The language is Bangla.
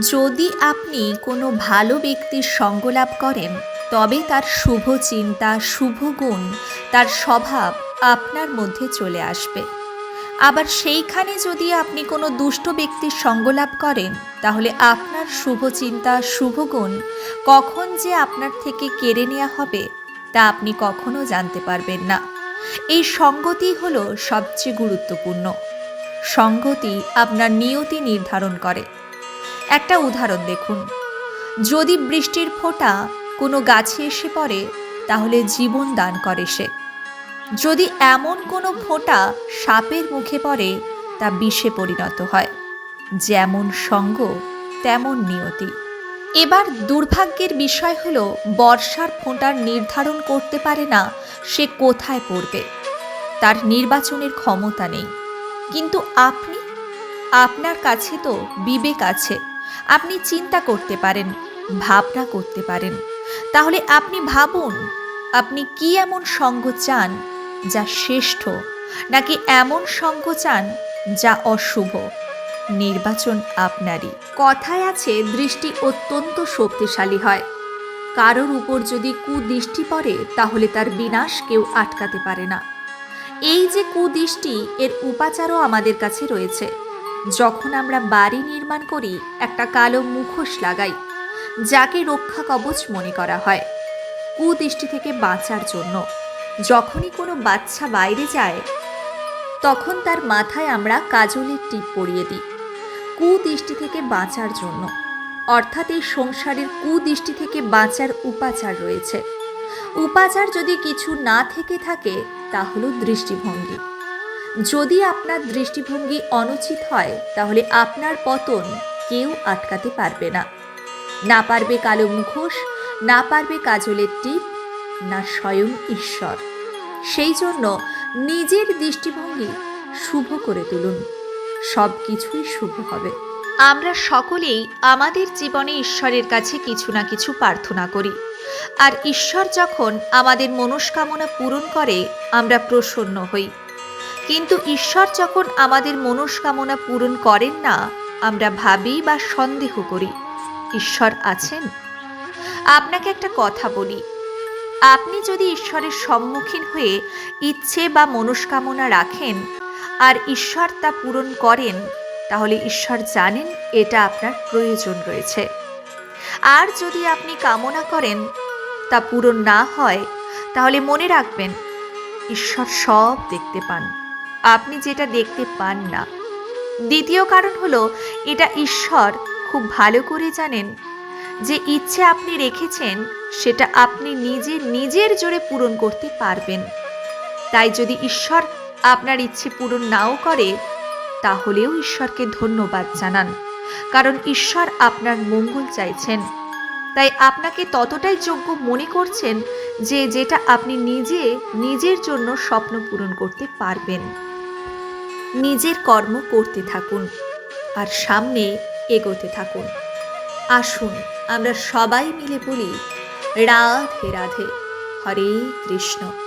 যদি আপনি কোনো ভালো ব্যক্তির সঙ্গ লাভ করেন, তবে তার শুভ চিন্তা, শুভ গুণ, তার স্বভাব আপনার মধ্যে চলে আসবে। আবার সেইখানে যদি আপনি কোনো দুষ্ট ব্যক্তির সঙ্গ লাভ করেন, তাহলে আপনার শুভ চিন্তা, শুভ গুণ কখন যে আপনার থেকে কেড়ে নেওয়া হবে, তা আপনি কখনো জানতে পারবেন না। এই সঙ্গতি হলো সবচেয়ে গুরুত্বপূর্ণ। সঙ্গতি আপনার নিয়তি নির্ধারণ করে। একটা উদাহরণ দেখুন। যদি বৃষ্টির ফোঁটা কোনো গাছে এসে পড়ে, তাহলে জীবন দান করে সে। যদি এমন কোনো ফোঁটা সাপের মুখে পড়ে, তা বিষে পরিণত হয়। যেমন সঙ্গ, তেমন নিয়তি। এবার দুর্ভাগ্যের বিষয় হল, বর্ষার ফোঁটার নির্ধারণ করতে পারে না, সে কোথায় পড়বে? তার নির্বাচনের ক্ষমতা নেই। কিন্তু আপনি? আপনার কাছে তো বিবেক আছে। আপনি চিন্তা করতে পারেন, ভাবনা করতে পারেন। তাহলে আপনি ভাবুন, আপনি কি এমন সঙ্গ চান যা শ্রেষ্ঠ, নাকি এমন সঙ্গ চান যা অশুভ? নির্বাচন আপনারই। কথায় আছে, দৃষ্টি অত্যন্ত শক্তিশালী হয়। কারোর উপর যদি কুদৃষ্টি পড়ে, তাহলে তার বিনাশ কেউ আটকাতে পারে না। এই যে কুদৃষ্টি, এর উপাচারও আমাদের কাছে রয়েছে। যখন আমরা বাড়ি নির্মাণ করি, একটা কালো মুখোশ লাগাই, যাকে রক্ষা কবচ মনে করা হয় কুদৃষ্টি থেকে বাঁচার জন্য। যখনই কোনো বাচ্চা বাইরে যায়, তখন তার মাথায় আমরা কাজলের টিপ পরিয়ে দিই কুদৃষ্টি থেকে বাঁচার জন্য। অর্থাৎ এই সংসারের কুদৃষ্টি থেকে বাঁচার উপাচার রয়েছে। উপাচার যদি কিছু না থেকে থাকে, তা হলো দৃষ্টিভঙ্গি। যদি আপনার দৃষ্টিভঙ্গি অনুচিত হয়, তাহলে আপনার পতন কেউ আটকাতে পারবে না। না পারবে কালো মুখোশ, না পারবে কাজলের টিপ, না স্বয়ং ঈশ্বর। সেই জন্য নিজের দৃষ্টিভঙ্গি শুভ করে তুলুন। সব কিছুই শুভ হবে। আমরা সকলেই আমাদের জীবনে ঈশ্বরের কাছে কিছু না কিছু প্রার্থনা করি। আর ঈশ্বর যখন আমাদের মনস্কামনা পূরণ করে, আমরা প্রসন্ন হই। কিন্তু ঈশ্বর যখন আমাদের মনস্কামনা পূরণ করেন না, আমরা ভাবি বা সন্দেহ করি, ঈশ্বর আছেন? আপনাকে একটা কথা বলি। আপনি যদি ঈশ্বরের সম্মুখীন হয়ে ইচ্ছে বা মনস্কামনা রাখেন, আর ঈশ্বর তা পূরণ করেন, তাহলে ঈশ্বর জানেন এটা আপনার প্রয়োজন রয়েছে। আর যদি আপনি কামনা করেন, তা পূরণ না হয়, তাহলে মনে রাখবেন, ঈশ্বর সব দেখতে পান। আপনি যেটা দেখতে পান না। দ্বিতীয় কারণ হলো, এটা ঈশ্বর খুব ভালো করে জানেন। যে ইচ্ছে আপনি রেখেছেন, সেটা আপনি নিজে, নিজের জোরে পূরণ করতে পারবেন। তাই যদি ঈশ্বর আপনার ইচ্ছে পূরণ নাও করে, তাহলেও ঈশ্বরকে ধন্যবাদ জানান। কারণ ঈশ্বর আপনার মঙ্গল চাইছেন। তাই আপনাকে ততটাই যোগ্য মনে করছেন যে, যেটা আপনি নিজে, নিজের জন্য স্বপ্ন পূরণ করতে পারবেন। নিজের কর্ম করতে থাকুন আর সামনে এগোতে থাকুন। আসুন, আমরা সবাই মিলে বলি, রাধে রাধে, হরে কৃষ্ণ।